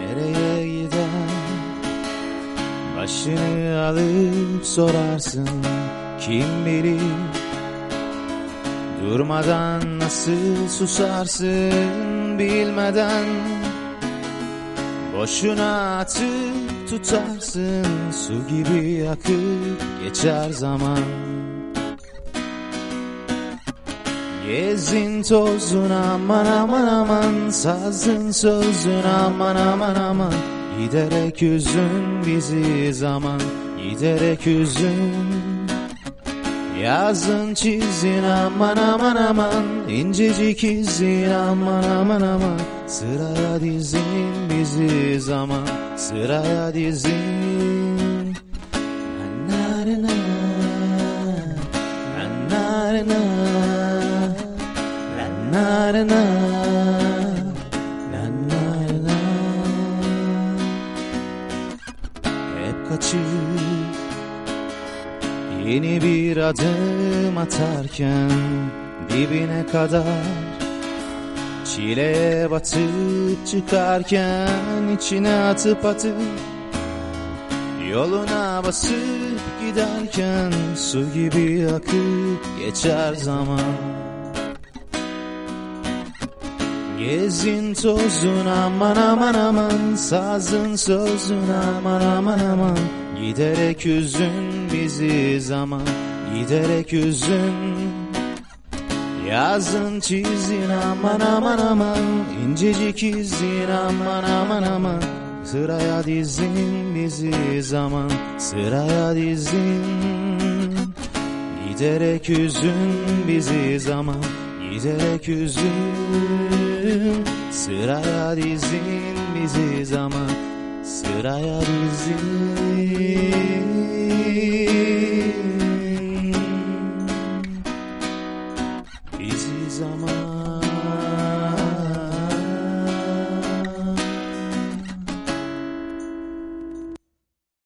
Nereye gider? Başını alıp sorarsın Kim bilir? Durmadan nasıl susarsın bilmeden Boşuna atıp tutarsın Su gibi akıp geçer zaman. Gezin tozun aman aman aman Sazın sözün aman aman aman. Giderek üzün bizi zaman Giderek üzün Yazın çizin aman aman aman. İncecik izin aman aman aman. Sıraya dizin bizi zaman. Sıraya dizin. Na na na Na na na Hep kaçıp Yeni bir adım atarken dibine kadar Çileye batıp çıkarken içine atıp atıp Yoluna basıp giderken su gibi akıp geçer zaman Gezin tozun aman aman aman Sazın sözün aman aman aman. Giderek üzün bizi zaman Giderek üzün. Yazın çizin aman aman aman incecik izin aman aman aman. Sıraya dizin bizi zaman Sıraya dizin. Giderek üzün bizi zaman Giderek üzün Sıraya dizin bizi zaman Sıraya dizin. Bizi zaman